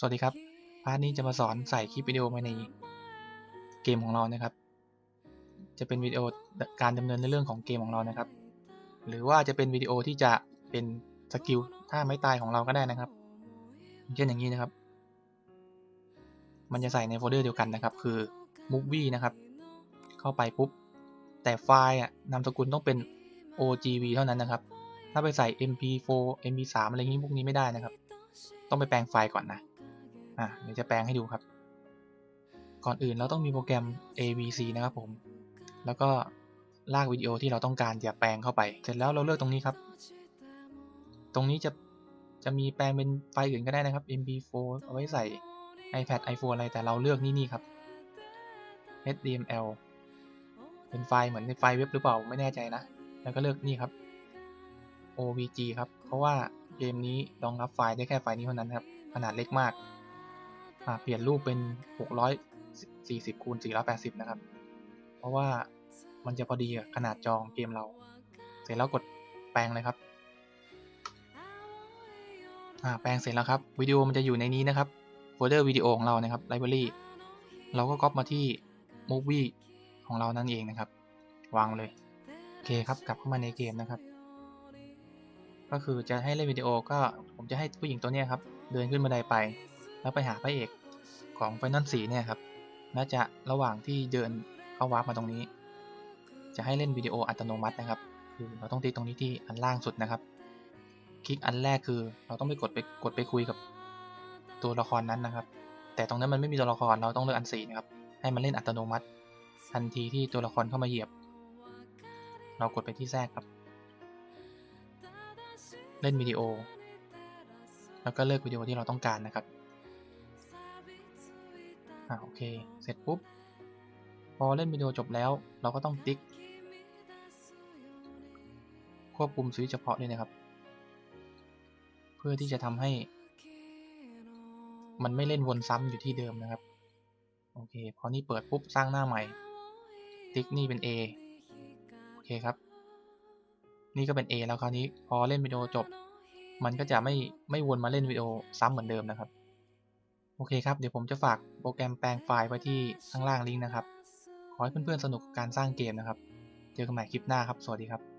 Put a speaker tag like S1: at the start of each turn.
S1: สวัสดีครับ พาร์ทนี้จะมาสอนใส่คลิปวิดีโอมาในเกมของเรานะครับ จะเป็นวิดีโอการดำเนินในเรื่องของเกมของเรานะครับ หรือว่าจะเป็นวิดีโอที่จะเป็นสกิลท่าไม้ตายของเราก็ได้นะครับ เช่นอย่างนี้นะครับ มันจะใส่ในโฟลเดอร์เดียวกันนะครับ คือ movie นะครับ เข้าไปปุ๊บ แต่ไฟล์อะนามสกุลต้องเป็น OGV เท่านั้นนะครับ ถ้าไปใส่ MP4 MP3 อะไรอย่างนี้พวกนี้ไม่ได้นะครับ ต้องไปแปลงไฟล์ก่อนนะ อะเดี๋ยวจะแปลงให้ดูครับ ก่อนอื่นเราต้องมีโปรแกรม AVC นะครับผม แล้วก็ลากวิดีโอที่เราต้องการจะแปลงเข้าไป เสร็จแล้วเราเลือกตรงนี้ครับ ตรงนี้จะจะมีแปลงเป็นไฟล์อื่นก็ได้นะครับ MP4 เอาไว้ใส่ iPad iPhone อะไรแต่เราเลือกนี่นี่ครับ HTML เป็นไฟล์เหมือนในไฟล์เว็บหรือเปล่าไม่แน่ใจนะ แล้วก็เลือกนี่ครับ OVG ครับ เพราะว่าเกมนี้รองรับไฟล์ได้แค่ไฟล์นี้เท่านั้นครับ ขนาดเล็กมาก เปลี่ยนรูปเป็น 640คูณ480 นะครับ เพราะว่ามันจะพอดีกับขนาดจองเกมเรา เสร็จแล้วกดแปลงเลยครับ แปลงเสร็จแล้วครับ วิดีโอมันจะอยู่ในนี้นะครับโฟลเดอร์วิดีโอของเรานะครับไลบรารีเราก็ก๊อปมาที่ Movie ของเรานั่นเองนะครับ วางเลย โอเคครับ กลับเข้ามาในเกมนะครับ ก็คือจะให้เล่นวิดีโอก็ผมจะให้ผู้หญิงตัวนี้ครับ เดินขึ้นบันไดไป แล้วไปหาพระเอก ของไฟนอลสีเนี่ยครับน่าจะระหว่างที่เดินเข้าวาร์ปมาตรงนี้ จะให้เล่นวิดีโออัตโนมัตินะครับ คือเราต้องติ๊กตรงนี้ที่อันล่างสุดนะครับ คลิกอันแรกคือเราต้องไปกดไปกดไปคุยกับตัวละครนั้นนะครับ แต่ตรงนั้นมันไม่มีตัวละครเราต้องเลือกอันสีนะครับ ให้มันเล่นอัตโนมัติ ทันทีที่ตัวละครเข้ามาเหยียบ เรากดไปที่แทรกครับ เล่นวิดีโอ แล้วก็เลือกวิดีโอที่เราต้องการนะครับ อ่าโอเค เสร็จปุ๊บ พอเล่นวิดีโอจบแล้ว เราก็ต้องติ๊ก ควบคุมสวิตช์เฉพาะด้วยนะครับ เพื่อที่จะทำให้ มันไม่เล่นวนซ้ำอยู่ที่เดิมนะครับ โอเค พอนี่เปิดปุ๊บสร้างหน้าใหม่ ติ๊กนี่เป็น A โอเคครับ นี่ก็เป็น A แล้วคราวนี้ พอเล่นวิดีโอจบ มันก็จะไม่ไม่วนมาเล่นวิดีโอซ้ำเหมือนเดิมนะครับ โอเคครับ เดี๋ยวผมจะฝากโปรแกรมแปลงไฟล์ไว้ที่ข้างล่างลิงก์นะครับ ขอให้เพื่อนๆสนุกกับการสร้างเกมนะครับ เจอกันใหม่คลิปหน้าครับ สวัสดีครับ